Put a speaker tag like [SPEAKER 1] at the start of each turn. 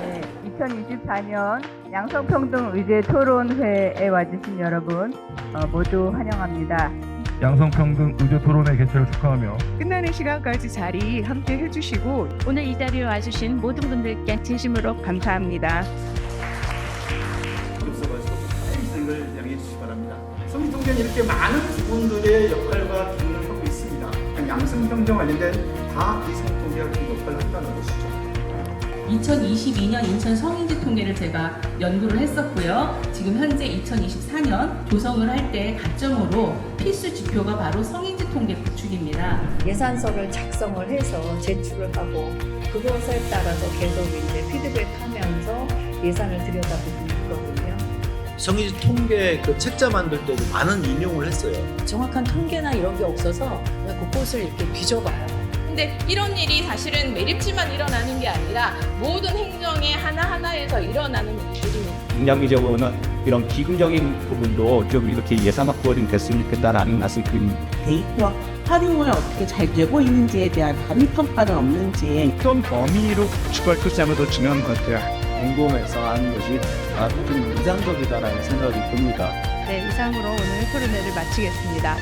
[SPEAKER 1] 네, 2024년 양성평등 의제 토론회에 와주신 여러분 어, 모두 환영합니다.
[SPEAKER 2] 양성평등 의제 토론회 개최를 축하하며
[SPEAKER 3] 끝나는 시간까지 자리 함께 해주시고
[SPEAKER 4] 오늘 이 자리에 와주신 모든 분들께 진심으로 감사합니다.
[SPEAKER 5] 없어가지고 일생을 양해해 주시기 바랍니다. 성지통제는 이렇게 많은 부분들의 역할과 기능을 하고 있습니다. 양성평등 관련된 다 이 성통계가 그 역할을 한다는.
[SPEAKER 6] 2022년 인천 성인지 통계를 제가 연구를 했었고요. 지금 현재 2024년 조성을 할 때 가점으로 필수 지표가 바로 성인지 통계 구축입니다.
[SPEAKER 7] 예산서를 작성을 해서 제출을 하고 그것에 따라서 계속 이제 피드백하면서 예산을 들여다보고 있거든요.
[SPEAKER 8] 성인 통계 그 책자 만들 때도 많은 인용을 했어요.
[SPEAKER 7] 정확한 통계나 이런 게 없어서 그냥 곳곳을 이렇게 뒤져봐요.
[SPEAKER 9] 근데 이런 일이 사실은 매립지만 일어나는 게 아니라 모든 행정의 하나하나에서 일어나는 일입니다.
[SPEAKER 10] 중장기적으로는 이런 기금적인 부분도 좀 이렇게 예산 확보가 좀 됐으면 좋겠다라는 말씀 드립니다.
[SPEAKER 11] 데이터 활용을 어떻게 잘 되고 있는지에 대한 감히 평가는 없는지
[SPEAKER 2] 어떤 범위로 추가 투자하면 더 중요한 것 같아요.
[SPEAKER 8] 공공에서 하는 것이 아, 좀 이상적이다라는 생각이 듭니다.
[SPEAKER 1] 네, 이상으로 오늘 토론회를 마치겠습니다.